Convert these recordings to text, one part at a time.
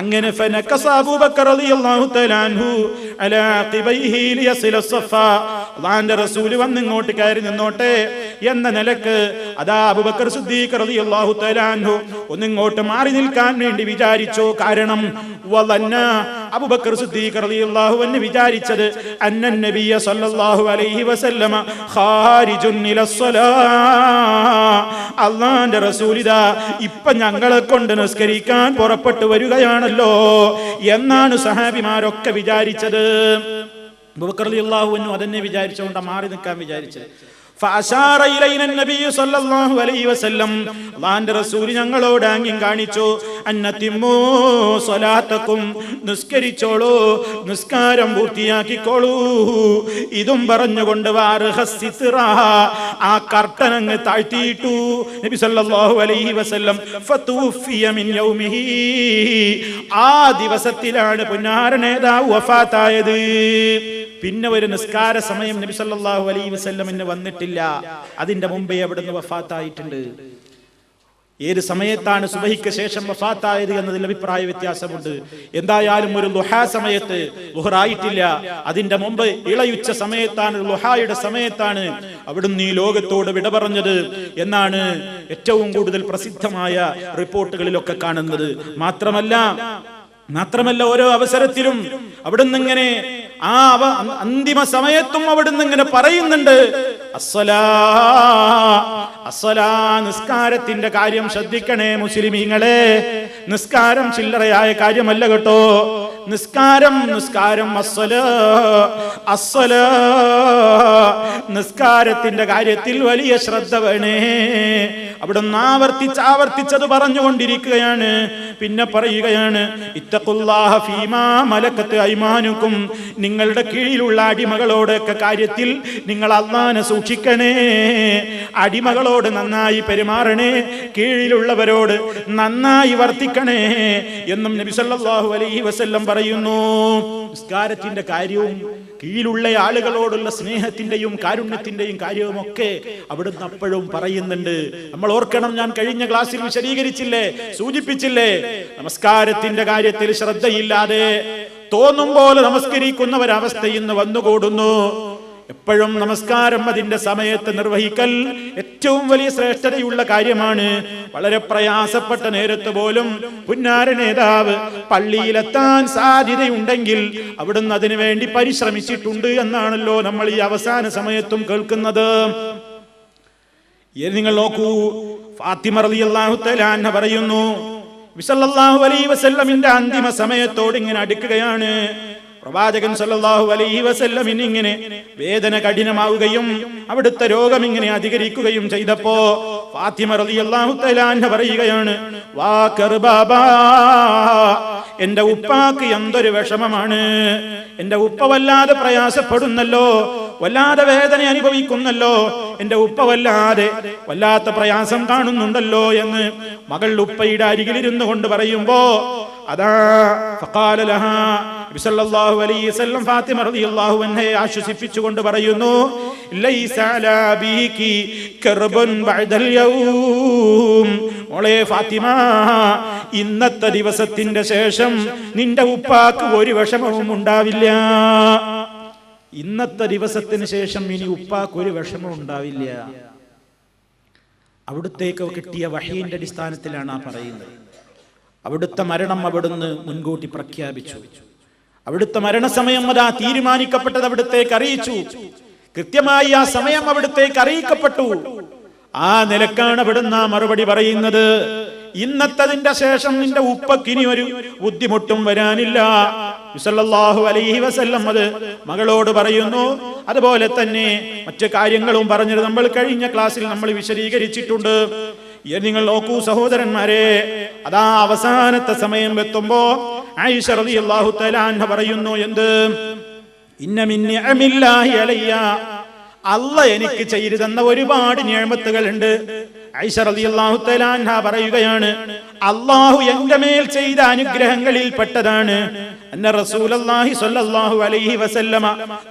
അങ്ങനെ റസൂൽ വന്ന് ഇങ്ങോട്ട് കയറി നിന്നോട്ടെ എന്ന നിലയ്ക്ക് അതാ അബൂബക്കർ സിദ്ദീഖ് റളിയല്ലാഹു ഒന്നിങ്ങോട്ട് മാറി നിൽക്കാൻ വേണ്ടി വിചാരിച്ചു? കാരണം അബൂബക്കർ സിദ്ദീഖ് റളിയല്ലാഹു അൻഹു വിചാരിച്ചത് അന്നൻ നബിയ സല്ലല്ലാഹു അലൈഹി വസല്ലമ ഖാരിജുൻ ഇലസ്സലാ അള്ളാന്റെ റസൂലിത ഇപ്പൊ ഞങ്ങളെ കൊണ്ട് നിസ്കരിക്കാൻ പുറപ്പെട്ടു വരികയാണല്ലോ എന്നാണ് സഹാബിമാരൊക്കെ വിചാരിച്ചത്. അബൂബക്കർ റളിയല്ലാഹു അൻഹു അതന്നെ വിചാരിച്ചുകൊണ്ട് മാറി നിൽക്കാൻ വിചാരിച്ചത്. ഞങ്ങളോട് ആംഗ്യം കാണിച്ചു അന്നതിമ്മു സ്വലാത്തക്കും നിസ്കരിച്ചോളൂ നിസ്കാരം പൂർത്തിയാക്കിക്കോളൂ. ഇതും പറഞ്ഞുകൊണ്ട് ആ കർട്ടൻ അങ്ങ് താഴ്ത്തിയിട്ടു. നബി സല്ലല്ലാഹു അലൈഹി വസല്ലം ഫതൂഫിയ മിൻ യൗമിഹി. ആ ദിവസത്തിലാണ് പുന്നാര നേതാവ് വഫാത്തായത്. പിന്നെ ഒരു നിസ്കാര സമയം നബി സല്ലല്ലാഹു അലൈഹി വസല്ലമിന് വന്നിട്ടില്ല. അതിന്റെ മുമ്പേ അവിടുന്ന് വഫാത്തായിട്ടുണ്ട്. ഏത് സമയത്താണ് സുബഹിക്ക് ശേഷം വഫാത്തായത് എന്നതിൽ അഭിപ്രായ വ്യത്യാസമുണ്ട്. എന്തായാലും ഒരു ലുഹാ സമയത്ത് ലുഹറായിട്ടില്ല അതിന്റെ മുമ്പ് ഇളയുച്ച സമയത്താണ് ലുഹായുടെ സമയത്താണ് അവിടുന്ന് ഈ ലോകത്തോട് വിട പറഞ്ഞത് എന്നാണ് ഏറ്റവും കൂടുതൽ പ്രസിദ്ധമായ റിപ്പോർട്ടുകളിലൊക്കെ കാണുന്നത്. മാത്രമല്ല മാത്രമല്ല ഓരോ അവസരത്തിലും അവിടുന്ന് ഇങ്ങനെ ആ അവ അന്തിമ സമയത്തും അവിടുന്ന് ഇങ്ങനെ പറയുന്നുണ്ട്. നിസ്കാരത്തിന്റെ കാര്യം ശ്രദ്ധിക്കണേ മുസ്ലിമീങ്ങളെ. നിസ്കാരം ചില്ലറയായ കാര്യമല്ല കേട്ടോ. നിസ്കാരം നിസ്കാരം അസ്വല അസ്വല നിസ്കാരത്തിന്റെ കാര്യത്തിൽ വലിയ ശ്രദ്ധ വേണേ. അവിടുന്ന് ആവർത്തിച്ച് ആവർത്തിച്ചത് പറഞ്ഞുകൊണ്ടിരിക്കുകയാണ്. പിന്നെ പറയുകയാണ് ഇത്തഖുല്ലാഹ ഫീമാ മലക്കത്ത് ഐമാനുക്കും. നിങ്ങളുടെ കീഴിലുള്ള അടിമകളോടൊക്കെ കാര്യത്തിൽ നിങ്ങൾ അള്ളാനെ സൂക്ഷിക്കണേ. അടിമകളോട് നന്നായി പെരുമാറണേ. കീഴിലുള്ളവരോട് നന്നായി വർത്തിക്കണേ എന്നും നബി സല്ലല്ലാഹു അലൈഹി വസല്ലം പറയുന്നു. നിസ്കാരത്തിന്റെ കാര്യവും കീഴിലുള്ള ആളുകളോടുള്ള സ്നേഹത്തിന്റെയും കാരുണ്യത്തിന്റെയും കാര്യവുമൊക്കെ അവിടുന്ന് അപ്പോഴും പറയുന്നുണ്ട്. നമ്മൾ ഓർക്കണം ഞാൻ കഴിഞ്ഞ ക്ലാസ്സിൽ വിശദീകരിച്ചില്ലേ? സൂചിപ്പിച്ചില്ലേ? നമസ്കാരത്തിന്റെ കാര്യത്തിൽ ശ്രദ്ധയില്ലാതെ തോന്നും പോലെ നമസ്കരിക്കുന്ന ഒരവസ്ഥ ഇന്ന് വന്നുകൂടുന്നു. എപ്പോഴും നമസ്കാരം അതിന്റെ സമയത്ത് നിർവഹിക്കൽ ഏറ്റവും വലിയ ശ്രേഷ്ഠതയുള്ള കാര്യമാണ്. വളരെ പ്രയാസപ്പെട്ട നേരത്ത് പോലും പുന്നാര നേതാവ് പള്ളിയിലെത്താൻ സാധ്യതയുണ്ടെങ്കിൽ അവിടുന്ന് അതിനു വേണ്ടി പരിശ്രമിച്ചിട്ടുണ്ട് എന്നാണല്ലോ നമ്മൾ ഈ അവസാന സമയത്തും കേൾക്കുന്നത്. നിങ്ങൾ നോക്കൂ. ഫാത്തിമ റളിയല്ലാഹു അൻഹ പറയുന്നു വിസല്ലാഹു അലൈ വസല്ലമിന്റെ അന്തിമ സമയത്തോട് ഇങ്ങനെ അടുക്കുകയാണ്. പ്രവാചകൻ സല്ലല്ലാഹു അലൈഹി വസല്ലമിന് ഇങ്ങനെ വേദന കഠിനമാവുകയും അവിടുത്തെ രോഗം ഇങ്ങനെ അധികരിക്കുകയും ചെയ്തപ്പോ ഫാത്തിമ റളിയല്ലാഹു അൻഹ പറയുകയാണ് വാ കർബാബാ എന്റെ ഉപ്പാക്ക് എന്തൊരു വിഷമമാണ്. എന്റെ ഉപ്പ വല്ലാതെ പ്രയാസപ്പെടുന്നല്ലോ വല്ലാതെ വേദന അനുഭവിക്കുന്നല്ലോ എന്റെ ഉപ്പ വല്ലാതെ വല്ലാത്ത പ്രയാസം കാണുന്നുണ്ടല്ലോ എന്ന് മകൾ ഉപ്പയുടെ അരികിലിരുന്നു കൊണ്ട് പറയുമ്പോ അതാ ഫാത്തിമ റളിയല്ലാഹു ആശ്വസിപ്പിച്ചുകൊണ്ട് പറയുന്നു ലൈസ കർബുൻ ബഅദൽ യൗം. മോളെ ഫാത്തിമ ഇന്നത്തെ ദിവസത്തിന്റെ ശേഷം നിന്റെ ഉപ്പാക്ക് ഒരു വിഷമവും ഉണ്ടാവില്ല. ഇന്നത്തെ ദിവസത്തിന് ശേഷം ഇനി ഉപ്പാക്ക് ഒരു വിഷമം ഉണ്ടാവില്ല. അവിടുത്തേക്ക് കിട്ടിയ വഹീന്റെ അടിസ്ഥാനത്തിലാണ് ആ പറയുന്നത്. അവിടുത്തെ മരണം അവിടുന്ന് മുൻകൂട്ടി പ്രഖ്യാപിച്ചു. അവിടുത്തെ മരണസമയം അതാ തീരുമാനിക്കപ്പെട്ടത് അവിടുത്തേക്ക് അറിയിച്ചു. കൃത്യമായി ആ സമയം അവിടുത്തേക്ക് അറിയിക്കപ്പെട്ടു. ആ നിലക്കാണ് അവിടുന്ന് മറുപടി പറയുന്നത്. ഇന്നത്തതിന്റെ ശേഷം നിന്റെ ഉപ്പക്കിനി ഒരു ബുദ്ധിമുട്ടും വരാനില്ല. വിസല്ലാഹു അലൈഹി വസല്ലം അത് മകളോട് പറയുന്നു. അതുപോലെ തന്നെ മറ്റു കാര്യങ്ങളും പറഞ്ഞത് നമ്മൾ കഴിഞ്ഞ ക്ലാസ്സിൽ നമ്മൾ വിശദീകരിച്ചിട്ടുണ്ട്. നിങ്ങൾ നോക്കൂ സഹോദരന്മാരെ അതാ അവസാനത്തെ സമയം എത്തുമ്പോ ആയിഷ റളിയല്ലാഹു തആല അൻഹ പറയുന്നു എന്ത്? നിഅമില്ലാഹി അലയ്യ. അല്ല എനിക്ക് ചെയ്തു തന്ന ഒരുപാട് നിയമത്തുകൾ ഉണ്ട് ഐഷ റളിയല്ലാഹു തആല അൻഹ പറയുകയാണ് അള്ളാഹു എന്റെ മേൽ ചെയ്ത അനുഗ്രഹങ്ങളിൽ പെട്ടതാണ് അന്ന റസൂലല്ലാഹി സ്വല്ലല്ലാഹു അലൈഹി വസല്ലമ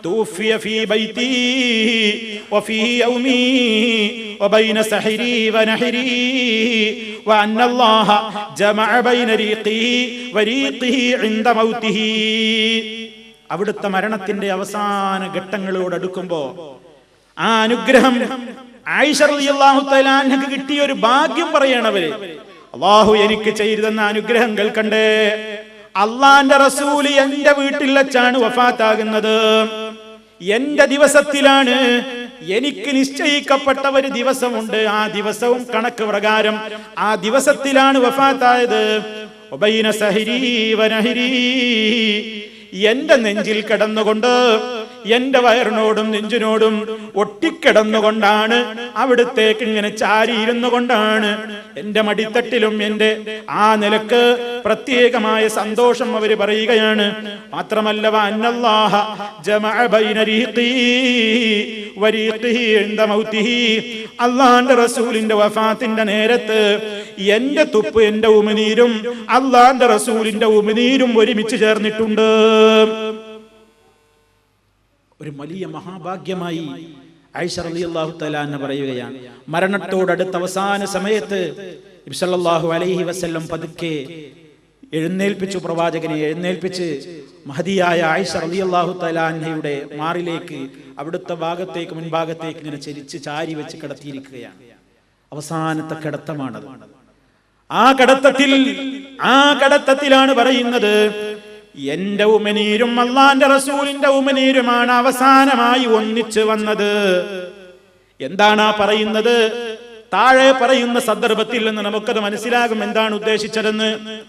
തൂഫിയ ഫീ ബൈതി വഫീ യൗമി وبين سحري ونحري وأن الله جمع بين ريقه وريقه عند موته അവിടുത്തെ മരണത്തിന്റെ അവസാന ഘട്ടങ്ങളോട് അടുക്കുമ്പോ ആ അനുഗ്രഹം ആയിഷ റളിയല്ലാഹു തആല അൻഹക്ക് കിട്ടിയ ഒരു ഭാഗ്യം പറയണവര് അള്ളാഹു എനിക്ക് ചെയ്തെന്ന അനുഗ്രഹം കേൾക്കണ്ടേ അള്ളാന്റെ റസൂൽ എന്റെ വീട്ടിൽ വെച്ചാണ് വഫാത്താകുന്നത്. എന്റെ ദിവസത്തിലാണ് എനിക്ക് നിശ്ചയിക്കപ്പെട്ട ഒരു ദിവസമുണ്ട്. ആ ദിവസവും കണക്ക് പ്രകാരം ആ ദിവസത്തിലാണ് വഫാത്തായത്. എന്റെ നെഞ്ചിൽ കിടന്നുകൊണ്ട് എന്റെ വയറിനോടും നെഞ്ചിനോടും ഒട്ടിക്കിടന്നുകൊണ്ടാണ് അവിടത്തേക്ക് ഇങ്ങനെ ചാരിയിരുന്നു കൊണ്ടാണ് എന്റെ മടിത്തട്ടിലും എന്റെ ആ നിലയ്ക്ക് പ്രത്യേകമായ സന്തോഷം അവർ പറയുകയാണ്. മാത്രമല്ല അള്ളാന്റെ റസൂലിന്റെ വഫാത്തിന്റെ നേരത്ത് എന്റെ തുപ്പ് എന്റെ ഉമിനീരും അള്ളാന്റെ റസൂലിന്റെ ഉമിനീരും ഒരുമിച്ച് ചേർന്നിട്ടുണ്ട്. ഒരു വലിയ മഹാഭാഗ്യമായി ഐഷ റളിയല്ലാഹു തല എന്ന് പറയുകയാണ്. മരണത്തോടടുത്ത അവസാന സമയത്ത് നബി സല്ലല്ലാഹു അലൈഹി വസല്ലം പതുക്കെ എഴുന്നേൽപ്പിച്ചു പ്രവാചകനെ എഴുന്നേൽപ്പിച്ച് മഹതിയായ ആയിഷ അലി അള്ളാഹു തലാഹയുടെ മാറിലേക്ക് അവിടുത്തെ ഭാഗത്തേക്ക് മുൻഭാഗത്തേക്ക് ഇങ്ങനെ ചരിച്ച് ചാരി വെച്ച് കിടത്തിയിരിക്കുകയാണ്. അവസാനത്തെ കിടത്തമാണത്. ആ കടത്തത്തിൽ ആ കടത്തത്തിലാണ് പറയുന്നത് എന്റെ ഉമനീരും അള്ളാന്റെ റസൂലിന്റെ ഉമനീരുമാണ് അവസാനമായി ഒന്നിച്ചു വന്നത്. എന്താണ് പറയുന്നത്? താഴെ പറയുന്ന സന്ദർഭത്തിൽ നിന്ന് നമുക്കത് മനസ്സിലാകും എന്താണ് ഉദ്ദേശിച്ചതെന്ന്.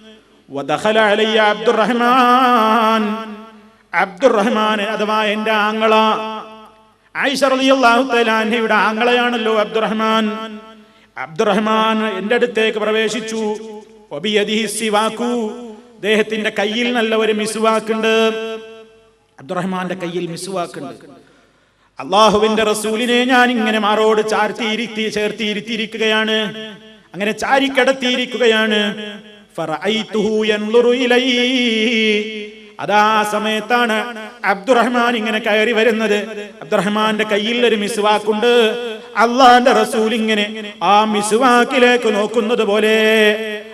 അബ്ദുറഹ്മാൻ. അഥവാ എന്റെ ആങ്ങള. ആയിഷ റളിയല്ലാഹു തആല അൻഹയുടെ ആങ്ങളയാണല്ലോ അബ്ദുറഹ്മാൻ. അബ്ദുറഹ്മാൻ എന്റെ അടുത്തേക്ക് പ്രവേശിച്ചു. അദ്ദേഹത്തിന്റെ കയ്യിൽ നല്ല ഒരു മിസുവാക്കുണ്ട്. അബ്ദുറഹ്മാന്റെ കയ്യിൽ മിസുവാക്കുണ്ട്. അള്ളാഹുവിന്റെ റസൂലിനെ ഞാൻ ഇങ്ങനെ മാറോട് ചാർത്തിയിരുത്തി ചേർത്തിയിരുത്തിയിരിക്കുകയാണ്. അങ്ങനെ ചാരിക്കടത്തിയിരിക്കുകയാണ്. അതാ സമയത്താണ് അബ്ദുറഹ്മാൻ ഇങ്ങനെ കയറി വരുന്നത്. അബ്ദുറഹ്മാന്റെ കയ്യിൽ ഒരു മിസ്വാക്കുണ്ട്. അള്ളാന്റെ റസൂൽ ഇങ്ങനെ ആ മിസ്വാക്കിലേക്ക് നോക്കുന്നത് പോലെ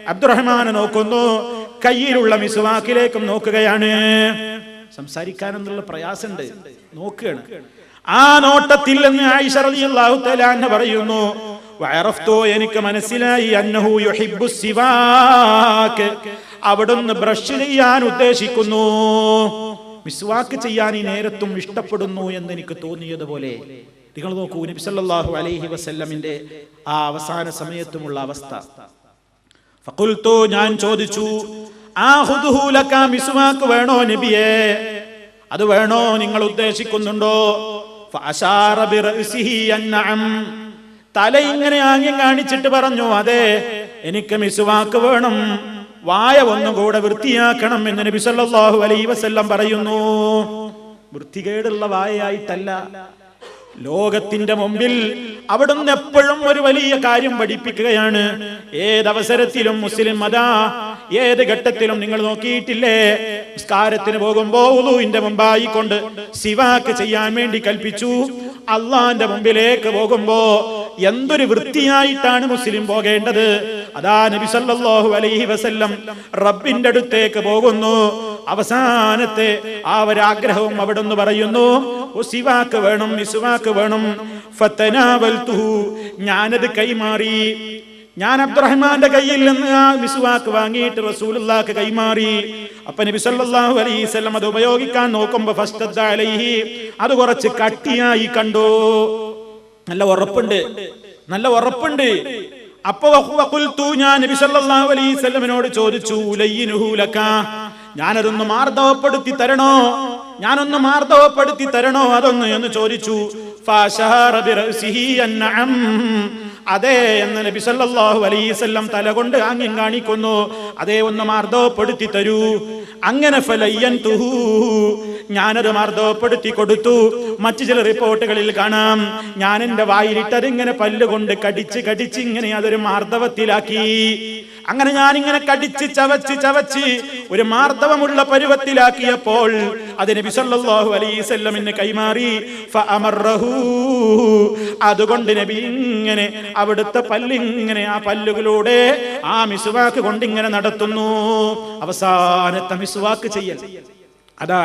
അബ്ദുറഹ്മാൻ നോക്കുന്നു. കയ്യിലുള്ള മിസ്വാക്കിലേക്കും നോക്കുകയാണ്. സംസാരിക്കാൻ എന്നുള്ള പ്രയാസമുണ്ട്. നോക്കുകയാണ്. ആ നോട്ടത്തിൽ നിന്ന് ആയിഷ റളിയല്ലാഹു തആല പറയുന്നു. വഅറഫ്തു എനിക്ക് മനസ്സിലായി അന്നഹു യുഹിബ്ബു സിവാക്. അവിടുന്ന് ബ്രഷ് ചെയ്യാൻ ഉദ്ദേശിക്കുന്നു. മിസ്വാക്ക് ചെയ്യാൻ ഈ നേരത്തും ഇഷ്ടപ്പെടുന്നു എന്ന് എനിക്ക് തോന്നിയതുപോലെ. നിങ്ങൾ നോക്കൂ നബി സല്ലല്ലാഹു അലൈഹി വസല്ലമിന്റെ ആ അവസാന സമയത്തുമുള്ള അവസ്ഥ. ഫഖുൽതു ഞാൻ ചോദിച്ചു ആഹുദുഹു ലക മിസ്വാക്ക് വേണോ നബിയേ? അത് വേണോ നിങ്ങൾ ഉദ്ദേശിക്കുന്നുണ്ടോ? തല ഇങ്ങനെ ആങ്ങി കാണിച്ചിട്ട് പറഞ്ഞു അതെ എനിക്ക് മിസുവാക്ക് വേണം. വായ ഒന്നുകൂടെ വൃത്തിയാക്കണം എന്ന് നബി സല്ലല്ലാഹു അലൈഹി വസല്ലം പറയുന്നു. വൃത്തികേടുള്ള വായയായിട്ടല്ല. ലോകത്തിന്റെ മുമ്പിൽ അവിടുന്ന് എപ്പോഴും ഒരു വലിയ കാര്യം പഠിപ്പിക്കുകയാണ്. ഏതവസരത്തിലും മുസ്ലിം മതാ ഏത് ഘട്ടത്തിലും നിങ്ങൾ നോക്കിയിട്ടില്ലേ? നിസ്കാരത്തിന് പോകുമ്പോ ഉളുവിന്റെ മുമ്പായി കൊണ്ട് സിവാക്ക് ചെയ്യാൻ വേണ്ടി കൽപ്പിച്ചു. അള്ളാന്റെ മുമ്പിലേക്ക് പോകുമ്പോ എന്തൊരു വൃത്തിയായിട്ടാണ് മുസ്ലിം പോകേണ്ടത്? അതാ നബി സല്ലല്ലാഹു അലൈഹി വസല്ലം റബ്ബിന്റെ അടുത്തേക്ക് പോകുന്നു. അവസാനത്തെ ആ ഒരാഗ്രഹവും നിന്ന് പറയുന്നു സിവാക്ക് വേണം മിസുവാക്ക് വേണം. ഫത്തനാവൽതുഹു ഞാനത് കൈമാറി. ഞാൻ അബ്ദുറഹ്മാന്റെ കയ്യിൽ നിന്ന് ആ വിസുവാക്ക് വാങ്ങിയിട്ട് റസൂലുള്ളാക്ക് കൈമാറി. അപ്പൊ നബി സല്ലല്ലാഹു അലൈഹി വസല്ലം അത് ഉപയോഗിക്കാൻ നോക്കുമ്പോൾ ഫസ്റ്റ് അലൈഹി അത് കുറച്ച് കട്ടിയായി കണ്ടു? നല്ല ഉറപ്പുണ്ട്. നല്ല ഉറപ്പുണ്ട്. അപ്പൊ ഞാൻ നബി സല്ലല്ലാഹു അലൈഹി വസല്ലമിനോട് ചോദിച്ചു ലയ്യിനുഹു ലക ഞാനതൊന്ന് മാർദ്ദവപ്പെടുത്തി തരണോ? ഞാനൊന്ന് മാർദ്ദവപ്പെടുത്തി തരണോ? അതൊന്ന് എന്ന് ചോദിച്ചു ഫഅശാറ അൻ അന്നഅം അതേ എന്ന് നബി സല്ലല്ലാഹു അലൈഹിസല്ലം തലകൊണ്ട് ആംഗ്യം കാണിക്കുന്നു. അതേ ഒന്ന് മാർദ്ദവപ്പെടുത്തി തരൂ. അങ്ങനെ ഫലയ്യൻ തുഹു. ഞാനത് മാർദ്ദവപ്പെടുത്തി കൊടുത്തു. മറ്റു ചില റിപ്പോർട്ടുകളിൽ കാണാം. ഞാൻ എന്റെ വായിലിട്ടത് ഇങ്ങനെ പല്ലുകൊണ്ട് കടിച്ച് കടിച്ച് ഇങ്ങനെ അതൊരു മാർദ്ദവത്തിലാക്കി അങ്ങനെ ഞാൻ ഇങ്ങനെ കടിച്ച് ചവച്ച് ചവച്ച് ഒരു മാർദ്ദവമുള്ള പരുവത്തിലാക്കിയപ്പോൾ അതിന് ബിസല്ലാഹു അലൈസല്ലമിന് കൈമാറി. അതുകൊണ്ട് നബി ഇങ്ങനെ അവിടുത്തെ പല്ലിങ്ങനെ ആ പല്ലുകളിലൂടെ ആ മിസ്വാക്ക് കൊണ്ട് ഇങ്ങനെ നടത്തുന്നു. അവസാനത്തെ മിസ്വാക്ക് ചെയ്യൽ. അതാ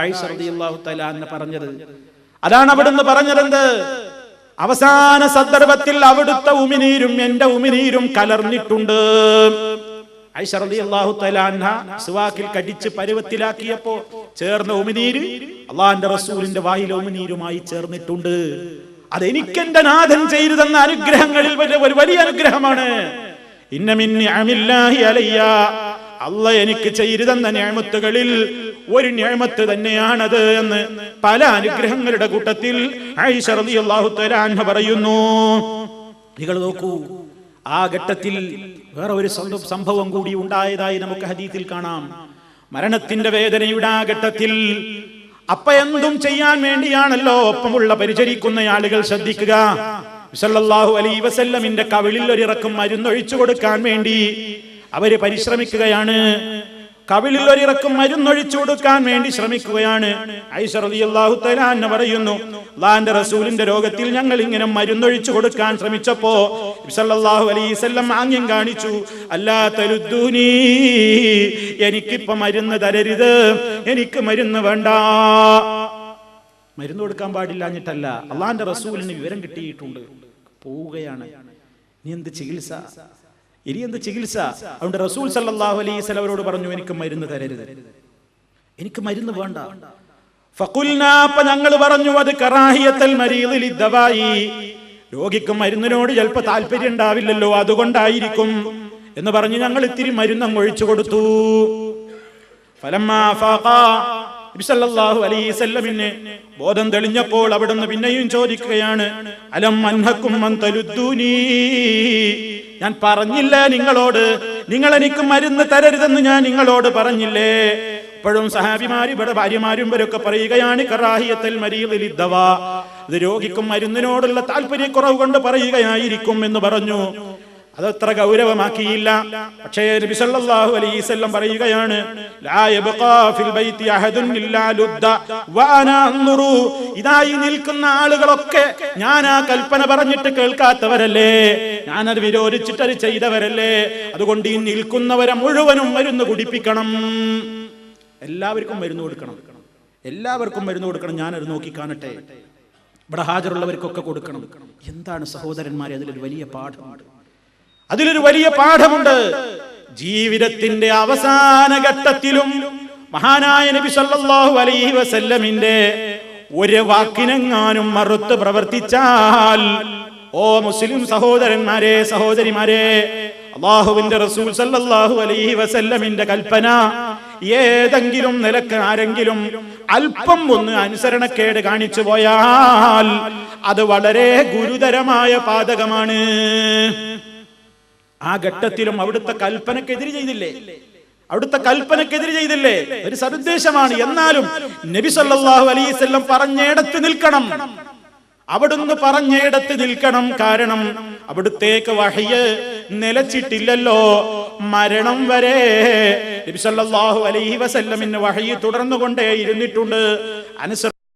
അന്ന് പറഞ്ഞത്. അതാണ് അവിടുന്ന് പറഞ്ഞതെന്ത്? അവസാന സന്ദർഭത്തിൽ അവിടുത്തെ ഉമിനീരും എന്റെ ഉമിനീരും കലർന്നിട്ടുണ്ട്. ഐഷ റളിയല്ലാഹു തആല അൻഹ കടിച്ച് പരുവത്തിലാക്കിയപ്പോ ചേർന്ന ഉമിനീര് അള്ളാന്റെ റസൂലിന്റെ വായിലെ ഉമിനീരുമായി ചേർന്നിട്ടുണ്ട്. അതെനിക്ക് എന്റെ നാഥൻ ചെയ്തു തന്ന അനുഗ്രഹങ്ങളിൽ ഒരു വലിയ അനുഗ്രഹമാണ്. അല്ല എനിക്ക് ചെയ്തു തന്ന ഞാമത്തുകളിൽ ഒരു ഞാമത്ത് തന്നെയാണത് എന്ന് പല അനുഗ്രഹങ്ങളുടെ കൂട്ടത്തിൽ പറയുന്നു. നിങ്ങൾ നോക്കൂ ആ ഘട്ടത്തിൽ വേറെ ഒരു സംഭവം കൂടി ഉണ്ടായതായി നമുക്ക് ഹദീത്തിൽ കാണാം. മരണത്തിന്റെ വേദനയുടെ ആ ഘട്ടത്തിൽ അപ്പ എന്തും ചെയ്യാൻ വേണ്ടിയാണല്ലോ ഒപ്പമുള്ള പരിചരിക്കുന്ന ആളുകൾ ശ്രദ്ധിക്കുക. വിസല്ലാഹു അലൈ വസല്ലമിന്റെ കവിളിൽ ഒരിറക്കം മരുന്നൊഴിച്ചു കൊടുക്കാൻ വേണ്ടി അവർ പരിശ്രമിക്കുകയാണ്. കവിളിൽ ഒരിറക്കും മരുന്നൊഴിച്ചു കൊടുക്കാൻ വേണ്ടി ശ്രമിക്കുകയാണ്. പറയുന്നു റസൂലിന്റെ രോഗത്തിൽ ഞങ്ങൾ ഇങ്ങനെ മരുന്നൊഴിച്ചു കൊടുക്കാൻ ശ്രമിച്ചപ്പോ സല്ലല്ലാഹു ആംഗ്യം കാണിച്ചു അല്ലാ തലുദ്ദൂനി എനിക്കിപ്പോ മരുന്ന് തരരുത് എനിക്ക് മരുന്ന് വേണ്ട. മരുന്ന് കൊടുക്കാൻ പാടില്ല എന്നിട്ടല്ല അള്ളാന്റെ റസൂലിന് വിവരം കിട്ടിയിട്ടുണ്ട്. പോവുകയാണ്. നീ എന്ത് ചികിത്സ? ഇനി എന്ത് ചികിത്സ? അതുകൊണ്ട് റസൂൽ സല്ലാഹു അലൈഹി സ്വലവരോട് പറഞ്ഞു എനിക്ക് മരുന്ന് തരരുത്. എനിക്ക് മരുന്ന് വേണ്ട. ഫഖുൽനാ അപ്പൊ ഞങ്ങൾ പറഞ്ഞു അത് കറാഹിയത്തൽ രോഗിക്ക് മരുന്നിനോട് ചിലപ്പോ താല്പര്യം ഉണ്ടാവില്ലല്ലോ അതുകൊണ്ടായിരിക്കും എന്ന് പറഞ്ഞ് ഞങ്ങൾ ഇത്തിരി മരുന്നം ഒഴിച്ചു കൊടുത്തു. ബോധം തെളിഞ്ഞപ്പോൾ അവിടുന്ന് പിന്നെയും ചോദിക്കുകയാണ് അലം അൻഹക്കും ഞാൻ പറഞ്ഞില്ലേ നിങ്ങളോട്. നിങ്ങൾ എനിക്ക് മരുന്ന് തരരുതെന്ന് ഞാൻ നിങ്ങളോട് പറഞ്ഞില്ലേ? ഇപ്പോഴും സഹാബിമാരും ഇവിടെ ഭാര്യമാരും ഇവരൊക്കെ പറയുകയാണ് കറാഹിയത്തിൽ മരീദിൽ ഇദ്ദവാ. ഇത് രോഗിക്കും മരുന്നിനോടുള്ള താല്പര്യക്കുറവ് കൊണ്ട് പറയുകയായിരിക്കും എന്ന് പറഞ്ഞു. അതത്ര ഗൗരവമാക്കിയില്ല. പക്ഷേ നബി സല്ലല്ലാഹു അലൈഹി പറയുകയാണ് ലാ ഫിൽ അഹദുൻ ഇതായി നിൽക്കുന്ന ആളുകളൊക്കെ ഞാൻ ആ കൽപ്പന പറഞ്ഞിട്ട് കേൾക്കാത്തവരല്ലേ? വിരോധിച്ചിട്ട് അത് ചെയ്തവരല്ലേ? അതുകൊണ്ട് ഈ നിൽക്കുന്നവരെ മുഴുവനും മരുന്ന് കുടിപ്പിക്കണം. എല്ലാവർക്കും മരുന്ന് കൊടുക്കണം. എല്ലാവർക്കും മരുന്ന് കൊടുക്കണം. ഞാനത് നോക്കി കാണട്ടെ ഇവിടെ ഹാജരുള്ളവർക്കൊക്കെ കൊടുക്കണം. എന്താണ് സഹോദരന്മാരെ അതിലൊരു വലിയ പാഠമുണ്ട് അതിലൊരു വലിയ പാഠമുണ്ട്. ജീവിതത്തിന്റെ അവസാന ഘട്ടത്തിലും മഹാനായ നബി സല്ലല്ലാഹു അലൈഹി വസല്ലമിന്റെ ഒരു വാക്കിനെങ്ങാനും മറുത്ത് പ്രവർത്തിച്ചാൽ ഓ മുസ്ലിം സഹോദരന്മാരെ സഹോദരിമാരെ അള്ളാഹുവിന്റെ റസൂൽ സല്ലല്ലാഹു അലൈഹി വസല്ലമിന്റെ കൽപ്പന ഏതെങ്കിലും നിലയ്ക്ക് ആരെങ്കിലും അല്പം ഒന്ന് അനുസരണക്കേട് കാണിച്ചു പോയാൽ അത് വളരെ ഗുരുതരമായ പാതകമാണ്. ആ ഘട്ടത്തിലും അവിടുത്തെ കൽപ്പനക്കെതിരെ ചെയ്തില്ലേ? അവിടുത്തെ കൽപ്പനക്കെതിരെ ചെയ്തില്ലേ? ഒരു സദുദ്ദേശമാണ്. എന്നാലും നബി സല്ലാഹു അലൈഹി പറഞ്ഞേടത്ത് നിൽക്കണം. അവിടുന്ന് പറഞ്ഞേടത്ത് നിൽക്കണം. കാരണം അവിടുത്തേക്ക് വഹയ്യ് നിലച്ചിട്ടില്ലല്ലോ. മരണം വരെ നബി സല്ലല്ലാഹു അലൈഹി വസല്ലമിന് വഹയ്യ് തുടർന്നുകൊണ്ടേ ഇരുന്നിട്ടുണ്ട്. അനുസ